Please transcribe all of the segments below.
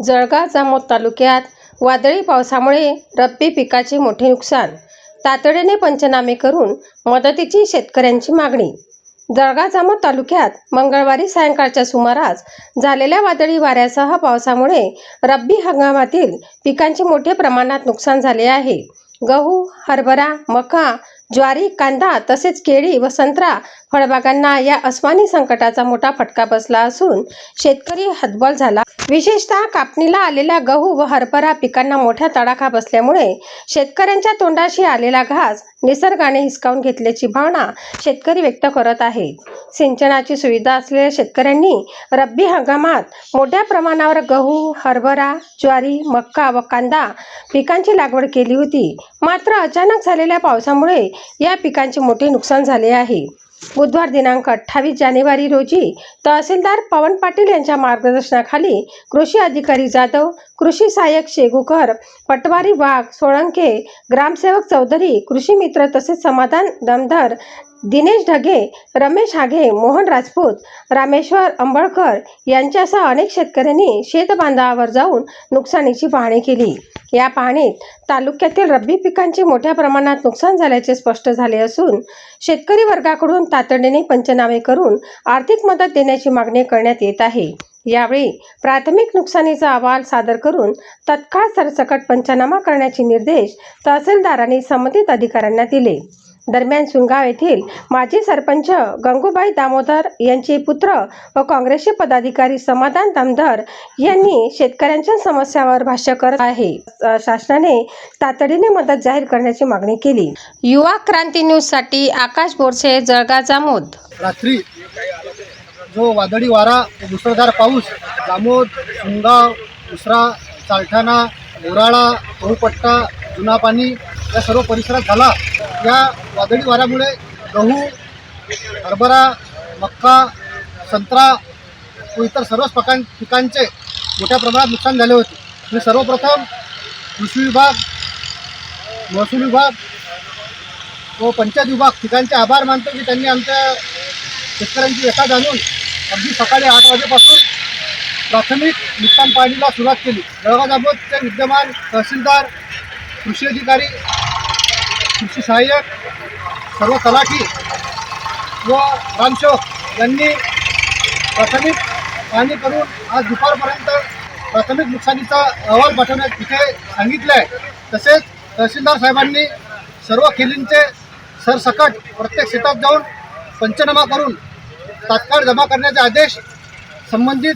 जळगाव जामोद तालुक्यात वादळी पावसामुळे रब्बी पिकाचे मोठे नुकसान. तातडीने पंचनामे करून मदतीची शेतकऱ्यांची मागणी. जळगाव जामोद तालुक्यात मंगळवारी सायंकाळच्या सुमारास झालेल्या वादळी वाऱ्यासह पावसामुळे रब्बी हंगामातील पिकांचे मोठे प्रमाणात नुकसान झाले आहे. गहू हरभरा मका ज्वारी कांदा तसेच केळी व संत्रा फळबागांना या अस्मानी संकटाचा मोठा फटका बसला असून शेतकरी हतबल झाला. विशेषतः कापणीला आलेल्या गहू व हरभरा पिकांना मोठ्या तडाखा बसल्यामुळे शेतकऱ्यांच्या तोंडाशी आलेला घास निसर्गाने हिसकावून घेतल्याची भावना शेतकरी व्यक्त करत आहेत. सिंचनाची सुविधा असलेल्या शेतकऱ्यांनी रब्बी हंगामात मोठ्या प्रमाणावर गहू हरभरा ज्वारी मक्का व कांदा पिकांची लागवड केली होती. मात्र अचानक झालेल्या पावसामुळे या पिकांचे मोठे नुकसान झाले आहे. बुधवार दिनांक अठ्ठावीस जानेवारी रोजी तहसीलदार पवन पाटील यांच्या मार्गदर्शनाखाली कृषी अधिकारी जाधव कृषी सहाय्यक शेगुकर पटवारी वाघ सोळंके ग्रामसेवक चौधरी कृषी मित्र तसेच समाधान दमधर दिनेश ढगे रमेश हागे मोहन राजपूत रामेश्वर अंबळकर यांच्यासह अनेक शेतकऱ्यांनी शेतबांधावर जाऊन नुकसानीची पाहणी केली. या पाहणीत तालुक्यातील रब्बी पिकांचे मोठ्या प्रमाणात नुकसान झाल्याचे स्पष्ट झाले असून शेतकरी वर्गाकडून तातडीने पंचनामे करून आर्थिक मदत देण्याची मागणी करण्यात येत आहे. यावेळी प्राथमिक नुकसानीचा अहवाल सादर करून तत्काळ सरसकट पंचनामा करण्याचे निर्देश तहसीलदारांनी संबंधित अधिकाऱ्यांना दिले. दरम्यान सुनगाव येथील माजी सरपंच गंगूबाई दामोदर यांचे पुत्र व काँग्रेसचे पदाधिकारी समाधान दामधर यांनी शेतकऱ्यांच्या समस्यावर भाष्य करत आहे. शासनाने तातडीने मदत जाहीर करण्याची मागणी केली. युवा क्रांती न्यूजसाठी आकाश बोरसे जळगाव जामोद. रात्री जो वादळी वारा मुसळधार पाऊस जामोद सुंगाव उसरा चालठाणा मोराळा बहुपट्टा जुना पाणी या सर्व परिसरात झाला. या वादळी वाऱ्यामुळे गहू हरभरा मक्का संत्रा व इतर सर्वच पकां पिकांचे मोठ्या प्रमाणात नुकसान झाले होते. मी सर्वप्रथम कृषी विभाग महसूल विभाग व पंचायत विभाग ठिकाणचे आभार मानतो की त्यांनी आमच्या शेतकऱ्यांची व्यथा जाणून अगदी सकाळी आठ वाजेपासून प्राथमिक नुकसान पाहणीला सुरुवात केली. जळगाव विद्यमान तहसीलदार कृषी अधिकारी कृषी सहाय्यक सर्व तलाठी व ग्रामसेवक यांनी प्राथमिक पाहणी करून आज दुपारपर्यंत प्राथमिक नुकसानीचा अहवाल पाठवण्यात इथे सांगितलं आहे तसेच तहसीलदार साहेबांनी सर्व खेलींचे सरसकट प्रत्येक शेतात जाऊन पंचनामा करून तात्काळ जमा करण्याचे आदेश संबंधित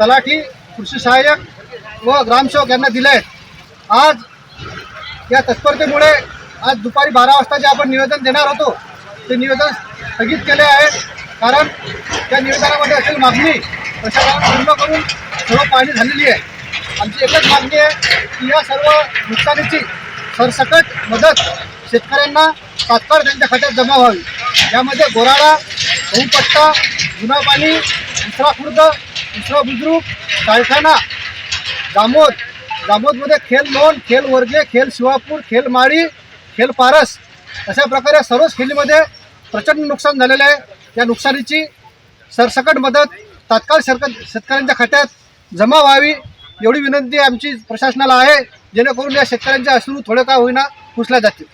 तलाठी कृषी सहाय्यक व ग्रामसेवक यांना दिले आहेत आज या तत्परतेमुळे आज दुपारी बारा वाजता जे आपण निवेदन देणार होतो. ते निवेदन स्थगित केले आहे. कारण त्या निवेदनामध्ये असेल मागणी. प्रशासनाला पूर्ण करून सर्व पाहणी झालेली आहे. आमची एकच मागणी आहे की या सर्व नुकसानीची सरसकट मदत शेतकऱ्यांना तात्काळ त्यांच्या खात्यात जमा व्हावी. यामध्ये गोराडा बहुपट्टा जुना पाणी दुसरा खुर्द दुसरा बुद्रुक कारखाना दामोद. दामोदमध्ये खेल लोन खेल वर्गे खेल शिवापूर खेल माळी खेल पारस अशा प्रकारे सर्वच खेलीमध्ये प्रचंड नुकसान झालेलं आहे. या नुकसानीची सरसकट मदत तात्काळ सरकार शेतकऱ्यांच्या खात्यात जमा व्हावी एवढी विनंती आमची प्रशासनाला आहे. जेणेकरून या शेतकऱ्यांच्या अश्रू थोडे का होईना पुसल्या जातील.